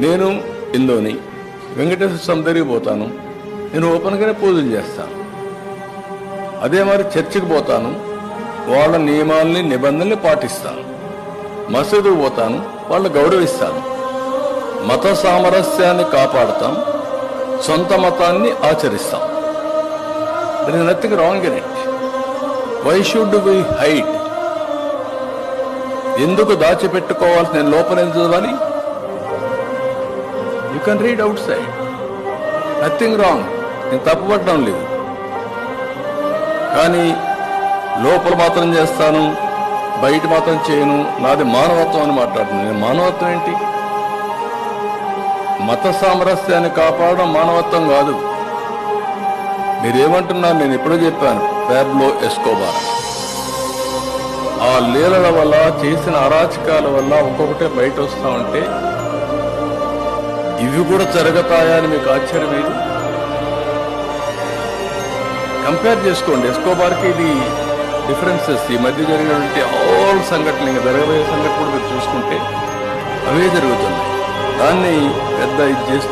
నేను ఇందోని వెంకటేశ్వర స్వామి దగ్గరికి పోతాను. నేను ఓపెన్గానే పూజలు చేస్తాను. అదే మరి చర్చికి పోతాను. వాళ్ళ నియమాల్ని నిబంధనల్ని పాటిస్తాను. మసీదుకు పోతాను. వాళ్ళు గౌరవిస్తాను. మత సామరస్యాన్ని కాపాడుతాం. సొంత మతాన్ని ఆచరిస్తాం. There is nothing wrong in it why should we hide ఎందుకు దాచిపెట్టుకోవాల్సిన నేను లోపల ఎందుకు you can read outside nothing wrong నేను తప్పుపడడం లేదు. కానీ లోపల మాత్రం చేస్తాను బయట మాత్రం చేయను. నాది మానవత్వం అని మాట్లాడుతున్నాను నేను మానవత్వం ఏంటి? మత సామరస్యాన్ని కాపాడడం మానవత్వం కాదు. మీరేమంటున్నారు? నేను ఎప్పుడో చెప్పాను. ప్యాబ్లో ఎస్కోబార్ ఆ లీలల వల్ల చేసిన అరాచకాల వల్ల ఒక్కొక్కటే బయట వస్తా ఉంటే ఇవి కూడా జరుగుతాయా అని మీకు ఆశ్చర్యం లేదు? కంపేర్ చేసుకోండి. ఎస్కోబార్కి ఇది డిఫరెన్సెస్ ఈ మధ్య జరిగినటువంటి ఆల్ సంఘటనలు ఇంకా జరగబోయే సంఘటన కూడా మీరు చూసుకుంటే అవే జరుగుతున్నాయి. దాన్ని పెద్ద ఇది చేస్తూ